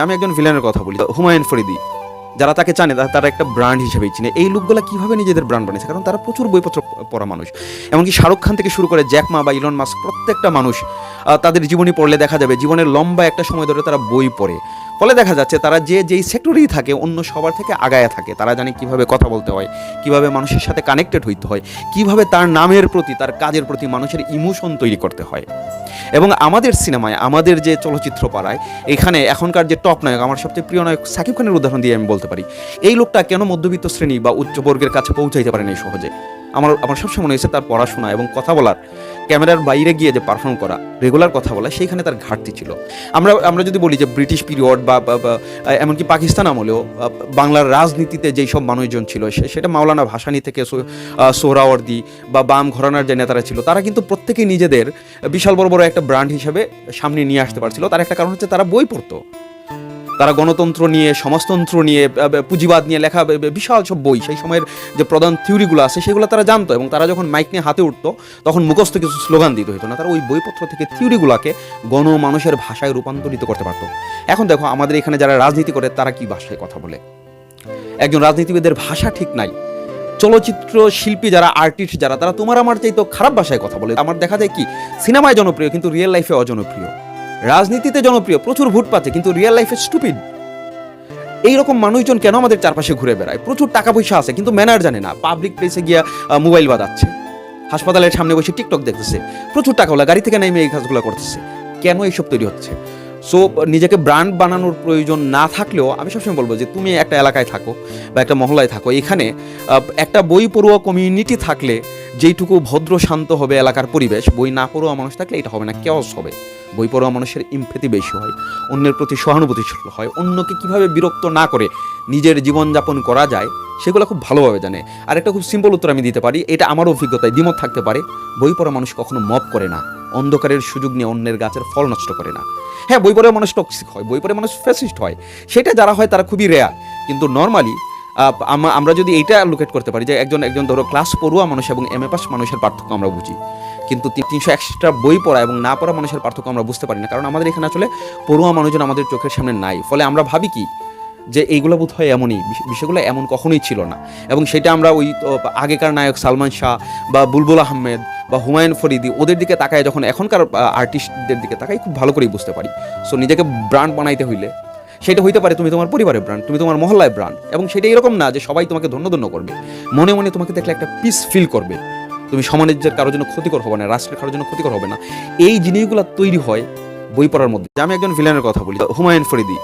আমি একজন ভিলেনের কথা বলি, হুমায়ুন ফরিদি। যারা তাকে জানে, তারা- তারা একটা ব্র্যান্ড হিসেবেই চিনে। এই লোকগুলো কীভাবে নিজেদের ব্র্যান্ড বানিয়েছে? কারণ তারা প্রচুর বইপত্র পড়া মানুষ। এমনকি শাহরুখ খান থেকে শুরু করে জ্যাকমা বা ইলন মাস্ক, প্রত্যেকটা মানুষ তাদের জীবনী পড়লে দেখা যাবে, জীবনের লম্বা একটা সময় ধরে তারা বই পড়ে। ফলে দেখা যাচ্ছে, তারা যে, যেই সেক্টরেই থাকে, অন্য সবার থেকে আগায়া থাকে। তারা জানে কীভাবে কথা বলতে হয়, কীভাবে মানুষের সাথে কানেক্টেড হইতে হয়, কীভাবে তার নামের প্রতি, তার কাজের প্রতি মানুষের ইমোশন তৈরি করতে হয়। এবং আমাদের সিনেমায়, আমাদের যে চলচ্চিত্র পাড়ায় এখানে এখনকার যে টপ নায়ক, আমার সবচেয়ে প্রিয় নায়ক সাকিব খানের উদাহরণ দিয়ে আমি বলতে পারি, এই লোকটা কেন মধ্যবিত্ত শ্রেণি বা উচ্চবর্গের কাছে পৌঁছাইতে পারেনি সহজে? আমার আমার সবসময় মনে হয়েছে তার পড়াশোনা এবং কথা বলার ক্যামেরার বাইরে গিয়ে যে পারফর্ম করা রেগুলার কথা বলা, সেইখানে তার ঘাটতি ছিল। আমরা আমরা যদি বলি যে ব্রিটিশ পিরিয়ড বা এমনকি পাকিস্তান আমলেও বাংলার রাজনীতিতে যেই সব মানুষজন ছিল সেটা মাওলানা ভাসানী থেকে সোহরাওয়ার্দি বা বাম ঘরানার যে নেতারা ছিল, তারা কিন্তু প্রত্যেকেই নিজেদের বিশাল বড় বড় একটা ব্র্যান্ড হিসেবে সামনে নিয়ে আসতে পারছিল। তার একটা কারণ হচ্ছে তারা বই পড়তো। তারা গণতন্ত্র নিয়ে, সমাজতন্ত্র নিয়ে পুঁজিবাদ নিয়ে লেখা বিশাল সব বই। সেই সময়ের যে প্রধান থিওরিগুলো আছে, সেগুলো তারা জানতো এবং তারা যখন মাইক নিয়ে হাতে উঠতো, তখন মুখস্থ কিছু স্লোগান দিতে হতো না। তারা ওই বইপত্র থেকে থিওরিগুলোকে গণমানুষের ভাষায় রূপান্তরিত করতে পারতো। এখন দেখো, আমাদের এখানে যারা রাজনীতি করে, তারা কি ভাষায় কথা বলে? একজন রাজনীতিবিদের ভাষা ঠিক নাই। চলচ্চিত্র শিল্পী যারা আর্টিস্ট যারা, তারা তোমার আমার চাইতো খারাপ ভাষায় কথা বলে। আমার দেখা যায় কি, সিনেমায় জনপ্রিয়, কিন্তু রিয়েল লাইফে অজনপ্রিয়। রাজনীতিতে জনপ্রিয়, প্রচুর ভোট পাচ্ছে, কিন্তু রিয়েল লাইফে স্টুপিড এইরকম মানুষজন কেন আমাদের চারপাশে ঘুরে বেড়ায়? প্রচুর টাকা পয়সা আছে, কিন্তু ম্যানার জানে না। পাবলিক প্লেসে গিয়া মোবাইল বাজাচ্ছে। হাসপাতালের সামনে বসে টিকটক দেখতেছে। প্রচুর টাকাওয়ালা গাড়ি থেকে নেমে এই কাজগুলো করতেছে। কেন এইসব তৈরি হচ্ছে? সো নিজেকে ব্র্যান্ড বানানোর প্রয়োজন না থাকলেও আমি সবসময় বলব যে, তুমি একটা এলাকায় থাকো বা একটা মহলায় থাকো, এখানে একটা বই পড়ুয়া কমিউনিটি থাকলে যেইটুকু ভদ্র, শান্ত হবে এলাকার পরিবেশ, বই না পড়ুয়া মানুষ থাকলে এটা হবে না কেওস হবে। বই পড়ুয়া মানুষের ইমফেতি বেশি হয়, অন্যের প্রতি সহানুভূতিশীল হয়, অন্যকে কীভাবে বিরক্ত না করে নিজের জীবনযাপন করা যায়, সেগুলো খুব ভালোভাবে জানে। আর একটা খুব সিম্পল উত্তর আমি দিতে পারি, এটা আমার অভিজ্ঞতায় দ্বিমত থাকতে পারে, বই পড়া মানুষ কখনো মপ করে না, অন্ধকারের সুযোগ নিয়ে অন্যের গাছের ফল নষ্ট করে না। হ্যাঁ বই পড়ে মানুষ টক্সিক হয়, বই পড়ে মানুষ ফ্যাসিস্ট হয়, সেটা যারা হয় তারা খুবই রেয়ার কিন্তু নর্মালি আমরা যদি এইটা লোকেট করতে পারি যে একজন একজন ধরো ক্লাস পড়ুয়া মানুষ এবং এম এ পাস মানুষের পার্থক্য আমরা বুঝি। কিন্তু তিনশো একশোটা বই পড়া এবং না পড়া মানুষের পার্থক্য আমরা বুঝতে পারি না, কারণ আমাদের এখানে আসলে পড়ুয়া মানুষজন আমাদের চোখের সামনে নাই। ফলে আমরা ভাবি কি? যে এইগুলো বোধ হয় এমনই বিষয়গুলো এমন কখনোই ছিল না। এবং সেটা আমরা ওই আগেকার নায়ক সালমান শাহ বা বুলবুল আহমেদ বা হুমায়ুন ফরিদি, ওদের দিকে তাকায় যখন এখনকার আর্টিস্টদের দিকে তাকাই খুব ভালো করেই বুঝতে পারি। সো নিজেকে ব্র্যান্ড বানাইতে হইলে সেটা হইতে পারে তুমি তোমার পরিবারের ব্র্যান্ড তুমি তোমার মহল্লায় ব্র্যান্ড এবং সেটা এরকম না যে সবাই তোমাকে ধন্য ধন্য করবে। মনে মনে তোমাকে দেখলে একটা পিস ফিল করবে। তুমি সমাজের কারোর জন্য ক্ষতিকর হবে না, রাষ্ট্রের কারোর জন্য ক্ষতিকর হবে না। এই জিনিসগুলো তৈরি হয় বই পড়ার মধ্যে। আমি একজন ভিলেনের কথা বলি, হুমায়ুন ফরিদি।